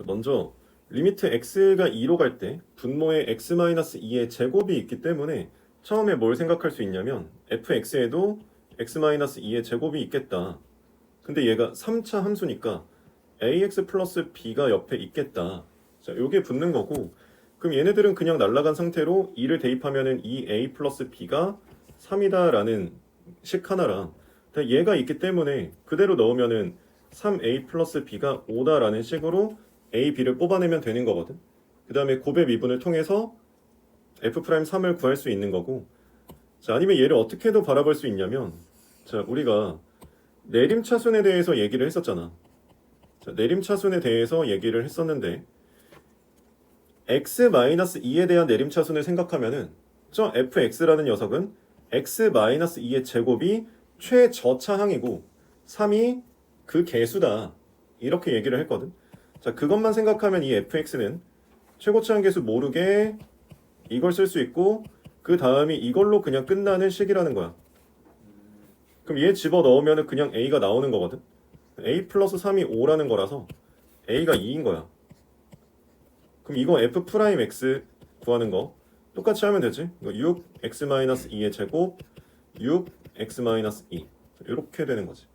자, 먼저 리미트 x가 2로 갈 때 분모에 x-2의 제곱이 있기 때문에 처음에 뭘 생각할 수 있냐면 fx에도 x-2의 제곱이 있겠다. 근데 얘가 3차 함수니까 ax 플러스 b가 옆에 있겠다. 자, 요게 붙는 거고 그럼 얘네들은 그냥 날아간 상태로 2를 대입하면은 2a 플러스 b가 3이다라는 식 하나랑 얘가 있기 때문에 그대로 넣으면은 3a 플러스 b가 5다라는 식으로 a, b를 뽑아내면 되는 거거든. 그 다음에 곱의 미분을 통해서 f'3을 구할 수 있는 거고 자, 아니면 얘를 어떻게도 바라볼 수 있냐면 자, 우리가 내림차순에 대해서 얘기를 했었잖아. 자, 내림차순에 대해서 얘기를 했었는데 x-2에 대한 내림차순을 생각하면은 저 fx라는 녀석은 x-2의 제곱이 최저차항이고 3이 그 개수다. 이렇게 얘기를 했거든. 자, 그것만 생각하면 이 fx는 최고차항 개수 모르게 이걸 쓸 수 있고 그 다음이 이걸로 그냥 끝나는 식이라는 거야. 그럼 얘 집어 넣으면 그냥 a가 나오는 거거든. a 플러스 3이 5라는 거라서 a가 2인 거야. 그럼 이거 f 프라임 x 구하는 거 똑같이 하면 되지. 이거 6 x 마이너스 2의 제곱 6 x 마이너스 2 이렇게 되는 거지.